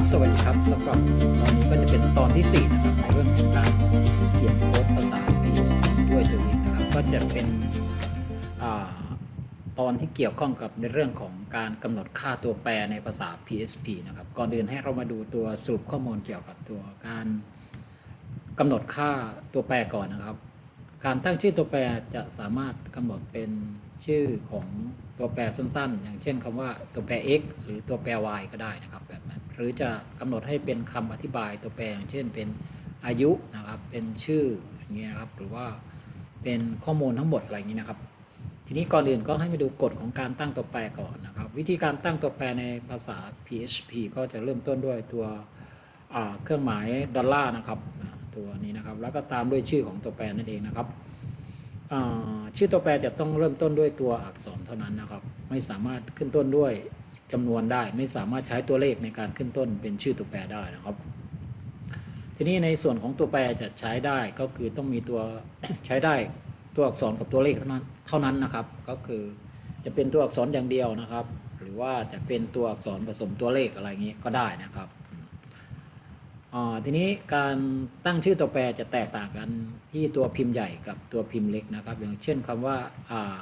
ครับ สวัสดีครับสำหรับตอนนี้ก็จะเป็นตอนที่ 4 นะครับในเรื่องของการเขียนโค้ดภาษา PHP ด้วยตัวเองนะครับ ก็จะเป็นอตอนที่เกี่ยวข้องกับในเรื่องของการกำหนดค่าตัวแปรในภาษา PHP นะครับ ก่อนอื่นให้เรามาดูตัวสรุปข้อมูลเกี่ยวกับตัวการกำหนดค่าตัวแปรก่อนนะครับ การตั้งชื่อตัวแปรจะสามารถกำหนดเป็นชื่อของตัวแปรสั้นๆ อย่างเช่นคำว่าตัวแปร x หรือตัวแปร y ก็ได้นะครับแบบ หรือจะกำหนดให้เป็นคำอธิบายตัวแปรอย่างเช่นเป็นอายุนะครับ เป็นชื่ออย่างเงี้ยนะครับ หรือว่าเป็นข้อมูลทั้งหมดอะไรอย่างนี้นะครับ ทีนี้ก่อนอื่นก็ให้มาดูกฎของการตั้งตัวแปรก่อนนะครับ วิธีการตั้งตัวแปรในภาษา PHP ก็จะเริ่มต้นด้วยตัวเครื่องหมายดอลลาร์นะครับตัวนี้นะครับ แล้วก็ตามด้วยชื่อของตัวแปรนั่นเองนะครับชื่อตัวแปรจะต้องเริ่มต้นด้วยตัวอักษรเท่านั้นนะครับ ไม่สามารถขึ้นต้นด้วย จำนวนได้ไม่สามารถใช้ตัวเลขในการขึ้นต้นเป็นชื่อตัวแปรได้นะครับ ทีนี้ในส่วนของตัวแปรจะใช้ได้ก็คือต้องมีตัวใช้ได้ตัวอักษรกับตัวเลขเท่านั้นเท่านั้นนะครับ ก็คือจะเป็นตัวอักษรอย่างเดียวนะครับ หรือว่าจะเป็นตัวอักษรผสมตัวเลขอะไรอย่างนี้ก็ได้นะครับอืมอ่าทีนี้การตั้งชื่อตัวแปรจะแตกต่างกันที่ตัวพิมพ์ใหญ่กับตัวพิมพ์เล็กนะครับ อย่างเช่นคำว่าอ่า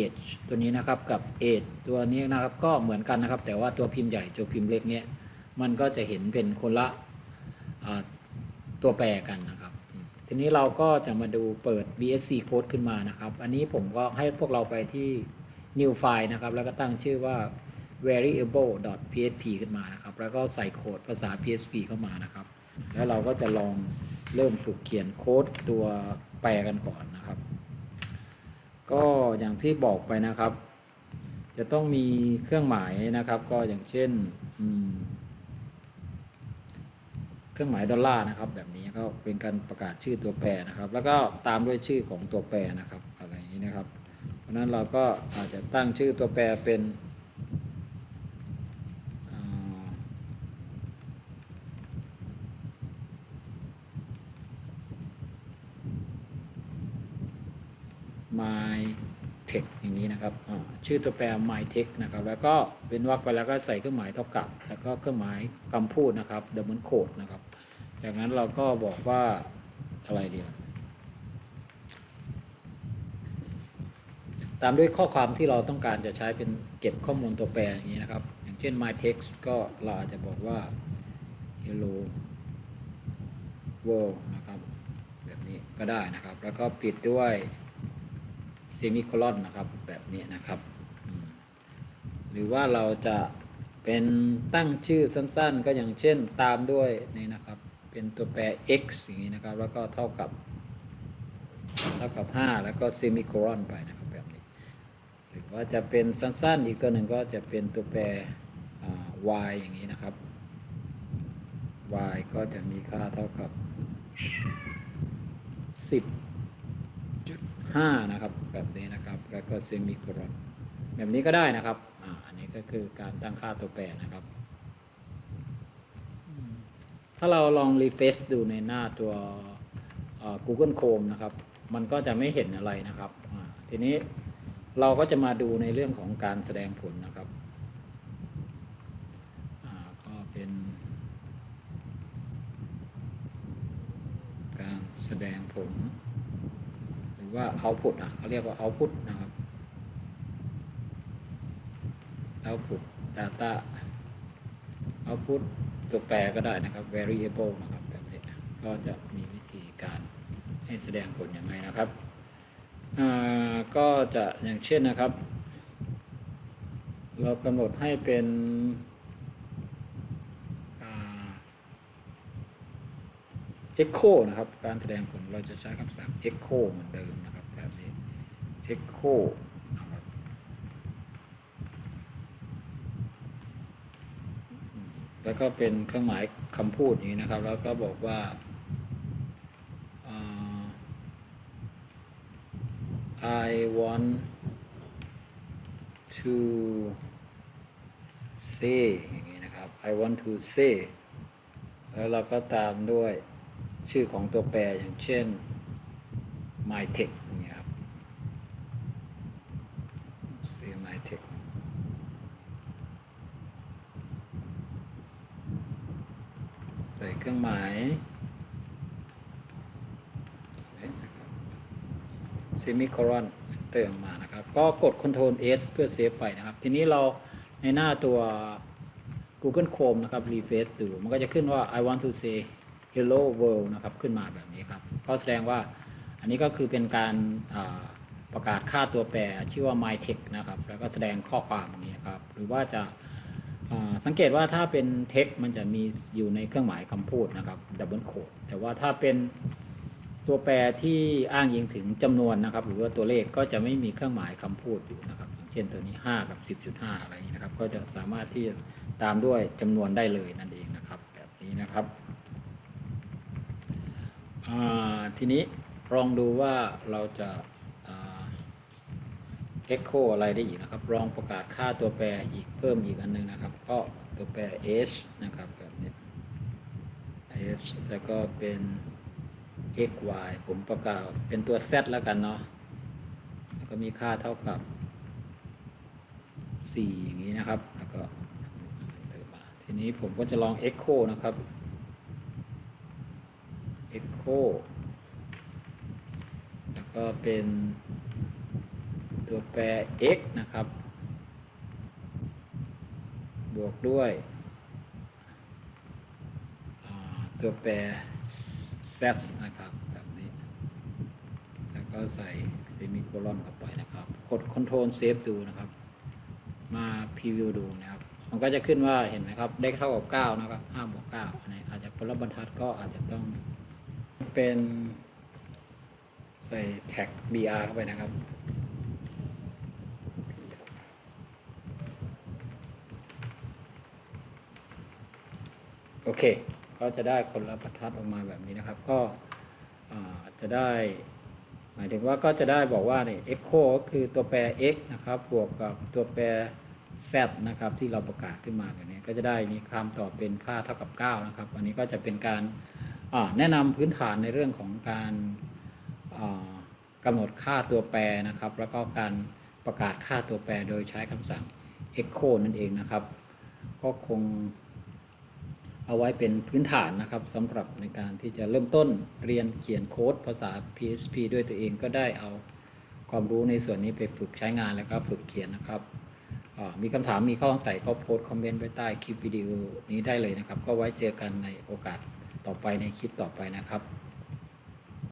age ตัวนี้นะครับกับ age ตัวนี้นะครับก็เหมือนกันนะครับ แต่ว่าตัวพิมพ์ใหญ่ตัวพิมพ์เล็กเนี่ยมันก็จะเห็นเป็นคนละตัวแปรกันนะครับ ทีนี้เราก็จะมาดูเปิด VSC code ขึ้นมานะครับ อันนี้ผมก็ให้พวกเราไปที่ new file นะครับ แล้วก็ตั้งชื่อว่า variable.php ขึ้นมานะครับ แล้วก็ใส่โค้ดภาษา PHP เข้ามานะครับ แล้วเราก็จะลองเริ่มฝึกเขียนโค้ดตัวแปรกันก่อนนะครับ ก็อย่างที่บอกไปนะครับ จะต้องมีเครื่องหมายนะครับ ก็อย่างเช่นเครื่องหมายดอลลาร์นะครับ แบบนี้ก็เป็นการประกาศชื่อตัวแปรนะครับ แล้วก็ตามด้วยชื่อของตัวแปรนะครับ อะไรอย่างนี้นะครับ เพราะนั้นเราก็อาจจะตั้งชื่อตัวแปรเป็นอ่า my text อย่างนี้นะครับอ่า ชื่อตัวแปร my text นะครับ แล้วก็เป็นวรรคไปแล้วก็ใส่เครื่องหมายเท่ากับ แล้วก็เครื่องหมายคำพูดนะครับ double quote นะครับ จากนั้นเราก็บอกว่าอะไรเดีล่ะตามด้วยข้อความที่เราต้องการจะใช้เป็นเก็บข้อมูลตัวแปรอย่างนี้นะครับ อย่างเช่น my text ก็เราอาจจะบอกว่า hello world นะครับ แบบนี้ก็ได้นะครับ แล้วก็ปิดด้วยเซมิโคลอนนะครับ แบบนี้นะครับ หรือว่าเราจะเป็นตั้งชื่อสั้นๆ ก็อย่างเช่นตามด้วยนี่นะครับ เป็นตัวแปร x อย่างนี้นะครับ แล้วก็เท่ากับ เท่ากับ 5 แล้วก็เซมิโคลอนไปนะครับแบบนี้ หรือว่าจะเป็นสั้นๆ อีกตัวหนึ่งก็จะเป็นตัวแปร y อย่างนี้นะครับ y ก็จะมีค่าเท่ากับ 10.5 นะครับ แบบนี้นะครับ แล้วก็เซมิโคลอนแบบนี้ก็ได้นะครับ นี้ก็คือการตั้งค่าตัวแปรนะครับ ถ้าเราลองรีเฟซดูในหน้าตัว Google Chrome นะครับ มันก็จะไม่เห็นอะไรนะครับ ทีนี้เราก็จะมาดูในเรื่องของการแสดงผลนะครับก็เป็นการแสดงผล หรือว่า output อะเขาเรียกว่า output นะครับ output data output ตัวแปรก็ได้นะครับ variable นะครับแบบนี้ก็จะมีวิธีการให้แสดงผลยังไงนะครับก็จะอย่างเช่นนะครับ เรากำหนดให้เป็นเอ่า Echo นะครับ การแสดงผลเราจะใช้คำสั่ง Echo เหมือนเดิมนะครับแบบนี้ Echo นะครับอืม แล้วก็เป็นเครื่องหมายคำพูดอย่างนี้นะครับ แล้วก็บอกว่า I want to say อย่างนี้นะครับ I want to say แล้วเราก็ตามด้วยชื่อของตัวแปรอย่างเช่น my text อย่างนี้ครับ say my text ส่ เครื่องหมายเซมิโคลอนเติมมานะครับ ก็กด Ctrl S เพื่อเซฟไปนะครับ ทีนี้เราในหน้าตัว Google Chrome นะครับ refresh ดู มันก็จะขึ้นว่า I want to say hello world นะครับ ขึ้นมาแบบนี้ครับ ก็แสดงว่าอันนี้ก็คือเป็นการประกาศค่าตัวแปรชื่อว่า my text นะครับ แล้วก็แสดงข้อความนี้นะครับ หรือว่าจะ สังเกตว่าถ้าเป็น text มันจะมีอยู่ในเครื่องหมายคำพูดนะครับ double quote แต่ว่าถ้าเป็นตัวแปรที่อ้างอิงถึงจำนวนนะครับ หรือว่าตัวเลขก็จะไม่มีเครื่องหมายคำพูดอยู่นะครับอย่างเช่นตัวนี้ 5 กับ 10.5 อะไรอย่างนี้นะครับ ก็จะสามารถที่จะตามด้วยจำนวนได้เลยนั่นเองนะครับ แบบนี้นะครับทีนี้ลองดูว่าเราจะ echo อะไรได้อีกนะครับลองประกาศค่าตัวแปรอีกเพิ่มอีกอันหนึงนะครับ ก็ตัวแปร h นะครับแบบนี้ h แล้วก็เป็น x y ผมประกาศเป็นตัว z แล้วกันเนาะแล้วก็มีค่าเท่ากับ 4 อย่างนี้นะครับ แล้วก็เติมมาทีนี้ผมก็จะลอง echo นะครับ echo แล้วก็เป็น ตัวแปร x นะครับ บวกด้วยตัวแปร z นะครับ แบบนี้ แล้วก็ใส่เซมิโคลอนเข้าไปนะครับ กด Ctrl Save ดูนะครับ มาพรีวิวดูนะครับ มันก็จะขึ้นว่าเห็นไหมครับ เลขเท่ากับ 9 นะครับ5บวก9อันนี้อาจจะคนละบรรทัดก็อาจจะต้องเป็นใส่แท็ก br เข้าไปนะครับ โอ เค ก็จะได้คนละบรรทัดออกมาแบบนี้นะครับ ก็อาจะได้ หมายถึงว่าก็จะได้บอกว่าเนี่ย echo ก็คือตัวแปร x นะครับ บวกกับตัวแปร z นะครับ ที่เราประกาศขึ้นมาแบบนี้ ก็จะได้มีคำตอบเป็นค่าเท่ากับ 9 นะครับ อันนี้ก็จะเป็นการแนะนำพื้นฐานในเรื่องของการอ่ากำหนดค่าตัวแปรนะครับ แล้วก็การประกาศค่าตัวแปรโดยใช้คำสั่ง echo นั่นเองนะครับ ก็คง เอาไว้เป็นพื้นฐานนะครับสำหรับในการที่จะเริ่มต้นเรียนเขียนโค้ดภาษา PHP ด้วยตัวเองก็ได้เอาความรู้ในส่วนนี้ไปฝึกใช้งานแล้วก็ฝึกเขียนนะครับ มีคำถามมีข้อสงสัยก็โพสต์คอมเมนต์ไว้ใต้คลิปวิดีโอนี้ได้เลยนะครับ ก็ไว้เจอกันในโอกาสต่อไปในคลิปต่อไปนะครับ